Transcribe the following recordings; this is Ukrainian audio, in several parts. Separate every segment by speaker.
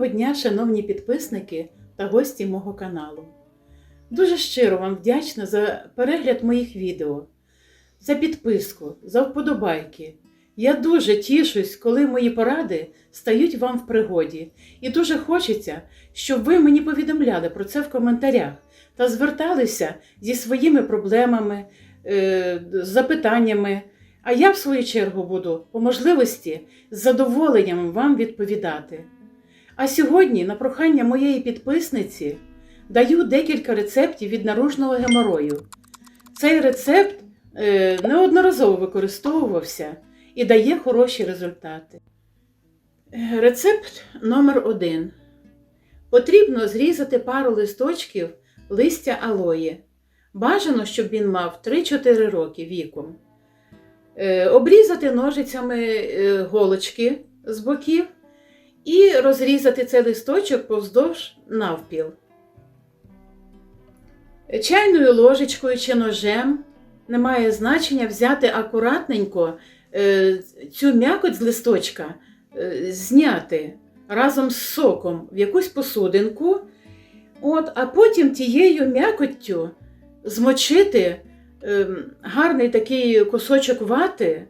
Speaker 1: Доброго дня, шановні підписники та гості мого каналу. Дуже щиро вам вдячна за перегляд моїх відео, за підписку, за вподобайки. Я дуже тішусь, коли мої поради стають вам в пригоді, і дуже хочеться, щоб ви мені повідомляли про це в коментарях та зверталися зі своїми проблемами, е, запитаннями. А я, в свою чергу, буду по можливості з задоволенням вам відповідати. А сьогодні, на прохання моєї підписниці, даю декілька рецептів від наружного геморою. Цей рецепт е, неодноразово використовувався і дає хороші результати. Рецепт номер 1 Потрібно зрізати пару листочків листя алої. Бажано, щоб він мав 3-4 роки віком. Е, Обрізати ножицями е, голочки з боків і розрізати цей листочок повздовж навпіл. Чайною ложечкою чи ножем немає значення взяти акуратненько е, цю м'якоть з листочка, е, зняти разом з соком в якусь посудинку, от, а потім тією м'якоттю змочити е, гарний такий кусочок вати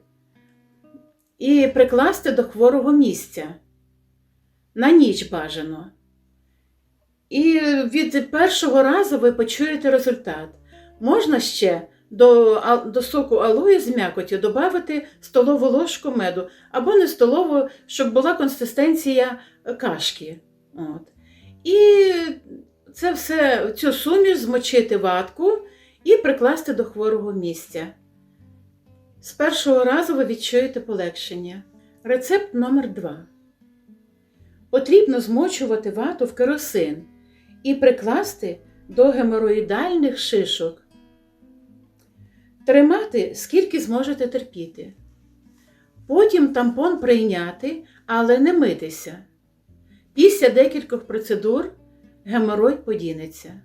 Speaker 1: і прикласти до хворого місця. На ніч бажано. І від першого разу ви почуєте результат. Можна ще до, до соку алої з м'якоті додати столову ложку меду, або не столову, щоб була консистенція кашки. От. І це все, цю суміш змочити ватку і прикласти до хворого місця. З першого разу ви відчуєте полегшення. Рецепт номер 2 Потрібно змочувати вату в керосин і прикласти до геморроїдальних шишок. Тримати скільки зможете терпіти. Потім тампон прийняти, але не митися. Після декількох процедур геморой подінеться.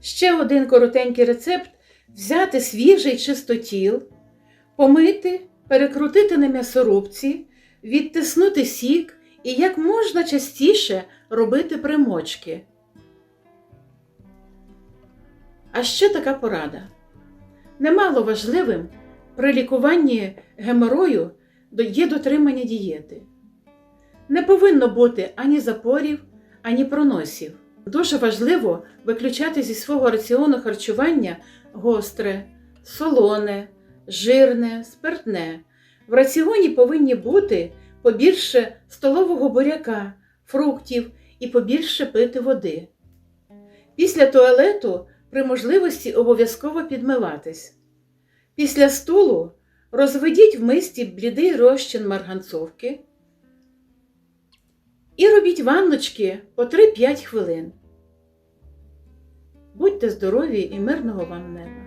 Speaker 1: Ще один коротенький рецепт взяти свіжий чистотіл, помити, перекрутити на м'ясорубці, відтиснути сік і як можна частіше робити примочки. А ще така порада. Немало важливим при лікуванні геморою є дотримання дієти. Не повинно бути ані запорів, ані проносів. Дуже важливо виключати зі свого раціону харчування гостре, солоне, жирне, спиртне. В раціоні повинні бути побільше столового буряка, фруктів і побільше пити води. Після туалету при можливості обов'язково підмиватись. Після столу розведіть в мисті блідий розчин марганцовки і робіть ванночки по 3-5 хвилин. Будьте здорові і мирного вам неба!